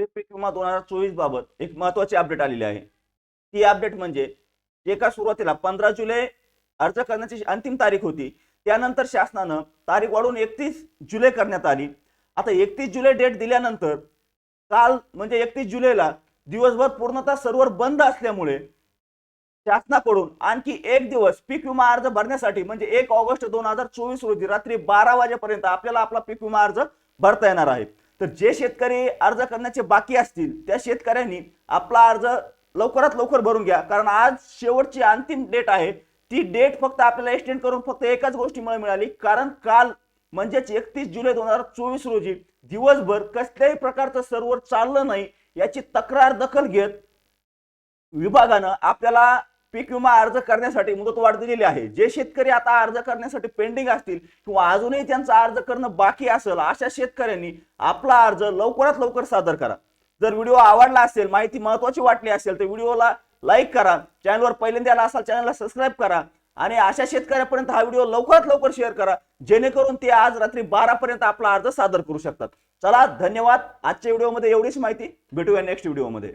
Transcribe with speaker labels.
Speaker 1: विमा दोन हजार चोवीस बाबत एक महत्वाची अपडेट आलेली आहे. ती अपडेट म्हणजे एका सुरुवातीला पंधरा जुलै अर्ज करण्याची अंतिम तारीख होती. त्यानंतर शासनानं तारीख वाढवून एकतीस जुलै करण्यात आली. आता एकतीस जुलै डेट दिल्यानंतर काल म्हणजे एकतीस जुलैला दिवसभर पूर्णतः सर्व्हर बंद असल्यामुळे शासनाकडून आणखी एक दिवस पीक विमा अर्ज भरण्यासाठी म्हणजे एक ऑगस्ट दोन हजार चोवीस रोजी रात्री बारा वाजेपर्यंत आपल्याला आपला पीक विमा अर्ज भरता येणार आहे. तर जे शेतकरी अर्ज करण्याचे बाकी असतील त्या शेतकऱ्यांनी आपला अर्ज लवकरात लवकर भरून घ्या. कारण आज शेवटची अंतिम डेट आहे. ती डेट फक्त आपल्याला एक्सटेंड करून फक्त एकाच गोष्टीमुळे मिळाली. कारण काल म्हणजेच एकतीस जुलै दोन हजार चोवीस रोजी दिवसभर कसल्याही प्रकारचं सर्व्हर चाललं नाही याची तक्रार दखल घेत विभागानं आपल्याला पीक विमा अर्ज करण्यासाठी मुदतवाढ दिलेली आहे. जे शेतकरी आता अर्ज करण्यासाठी पेंडिंग असतील किंवा अजूनही त्यांचा अर्ज करणं बाकी असेल अशा शेतकऱ्यांनी आपला अर्ज लवकरात लवकर सादर करा. जर व्हिडिओ आवडला असेल माहिती महत्वाची वाटली असेल तर व्हिडिओला लाईक करा. चॅनलवर पहिल्यांदा आला असाल चॅनलला सबस्क्राईब करा आणि अशा शेतकऱ्यापर्यंत हा व्हिडिओ लवकरात लवकर शेअर करा जेणेकरून ते आज रात्री बारा पर्यंत आपला अर्ज सादर करू शकतात. चला धन्यवाद. आजच्या व्हिडिओमध्ये एवढीच माहिती. भेटूया नेक्स्ट व्हिडिओमध्ये.